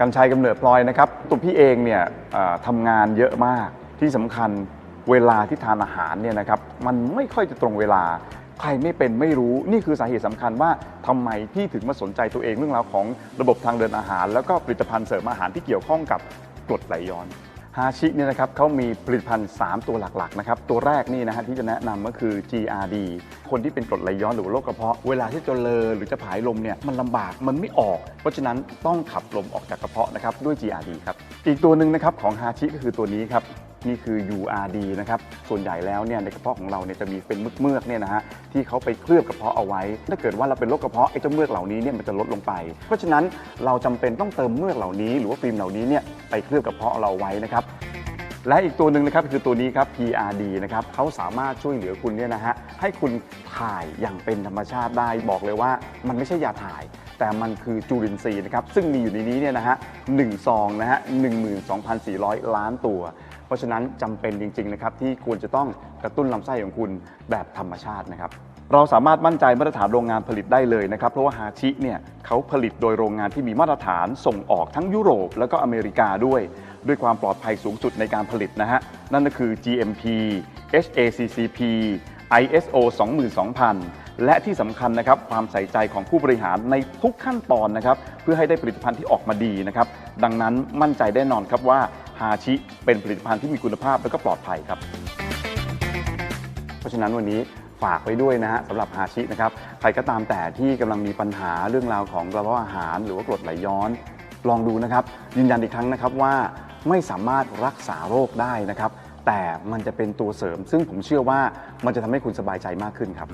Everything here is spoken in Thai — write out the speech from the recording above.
กัญชัยกำเนิดพลอยนะครับตัวพี่เองเนี่ยทำงานเยอะมากที่สำคัญเวลาที่ทานอาหารเนี่ยนะครับมันไม่ค่อยจะตรงเวลา ใครไม่เป็นไม่รู้นี่คือสาเหตุสำคัญว่าทำไมพี่ถึงมาสนใจตัวเองเรื่องราวของระบบทางเดินอาหาร แล้วก็ผลิตภัณฑ์เสริมอาหารที่เกี่ยวข้องกับกรดไหลย้อน ฮาชิเนี่ยนะครับเขามีผลิตภัณฑ์ 3 ตัวหลักๆนะครับตัวแรกนี่นะฮะที่จะแนะนำก็คือ GRD คนที่เป็นกรดไหลย้อนหรือโรคกระเพาะเวลาที่จะเลอหรือจะผายลมเนี่ยมันลำบากมันไม่ออก เพราะฉะนั้นต้องขับลมออกจากกระเพาะนะครับด้วย GRD ครับอีกตัวหนึ่งนะครับของฮาชิก็คือตัวนี้ครับ นี่คือ URD นะครับ ส่วนใหญ่แล้วเนี่ยในกระเพาะของเราเนี่ยจะมีเป็นเมือกๆเนี่ยนะฮะที่เขาไปเคลือบกระเพาะเอาไว้ ถ้าเกิดว่าเราเป็นโรคกระเพาะไอ้เจ้าเมือกเหล่านี้เนี่ยมันจะลดลงไป เพราะฉะนั้นเราจำเป็นต้องเติมเมือกเหล่านี้ หรือว่าฟิล์มเหล่านี้เนี่ยไปเคลือบกระเพาะเราไว้นะครับและอีกตัวหนึ่งนะครับคือตัวนี้ครับ PRD นะครับเขาสามารถช่วยเหลือคุณเนี่ยนะฮะให้คุณถ่ายอย่างเป็นธรรมชาติได้บอกเลยว่า มันไม่ใช่ยาถ่าย แต่มันคือจุลินทรีย์นะครับซึ่งมีอยู่ในนี้เนี่ยนะฮะหนึ่งซองนะฮะ12,400ล้านตัว เพราะฉะนั้นจำเป็นจริงๆนะครับที่ควรจะต้องกระตุ้นลำไส้ของคุณแบบธรรมชาตินะครับ เราสามารถมั่นใจมาตรฐานโรงงานผลิตได้เลยนะครับ เพราะว่าฮาชิเนี่ยเขาผลิตโดยโรงงานที่มีมาตรฐานส่งออกทั้งยุโรปแล้วก็อเมริกาด้วย ด้วยความปลอดภัยสูงสุดในการผลิตนะฮะ นั่นก็คือ GMP HACCP ISO 22000 และที่สำคัญนะครับความใส่ใจของผู้บริหารในทุกขั้นตอนนะครับ เพื่อให้ได้ผลิตภัณฑ์ที่ออกมาดีนะครับ ดังนั้นมั่นใจแน่นอนครับว่า ฮาชิเป็นผลิตภัณฑ์ที่มีคุณภาพและก็ปลอดภัยครับ เพราะฉะนั้นวันนี้ฝากไว้ด้วยนะฮะสำหรับฮาชินะครับใครก็ตามแต่ที่กำลังมีปัญหาเรื่องราวของกระเพาะอาหาร หรือว่ากรดไหลย้อน ลองดูนะครับ ยืนยันอีกครั้งนะครับว่าไม่สามารถรักษาโรคได้นะครับ แต่มันจะเป็นตัวเสริม ซึ่งผมเชื่อว่ามันจะทำให้คุณสบายใจมากขึ้นครับ